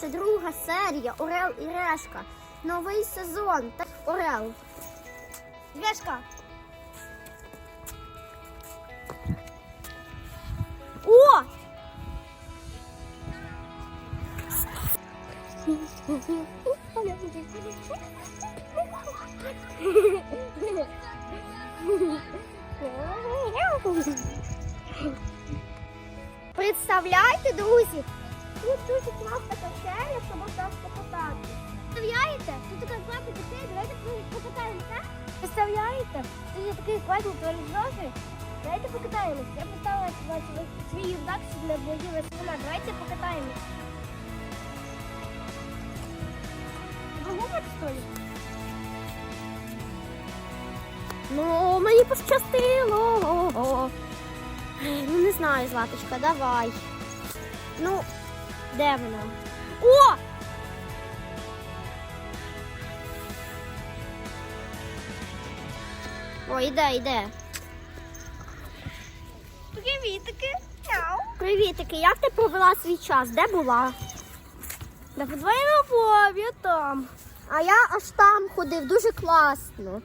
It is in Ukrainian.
це друга серія Орел і Решка. Новий сезон. Орел. Решка. О! Представляєте, друзі? Тут дуже класна качеля, щоб там покатати. Представляєте? Тут така класна качеля, давайте покатаємося. Представляєте? Тут є такий класний туалет Давайте покатаємось. Я поставила свій юрдак, щоб не блудила спина. Давайте покатаємось. Погубить, що ли? Ну, мені пощастило. Ну, не знаю, Златочка, давай. Ну, де воно? О! О, іде, іде. Привітики. Мяу. Привітики, як ти провела свій час? Де була? На подвоєному любові там. А я аж там ходив, дуже класно.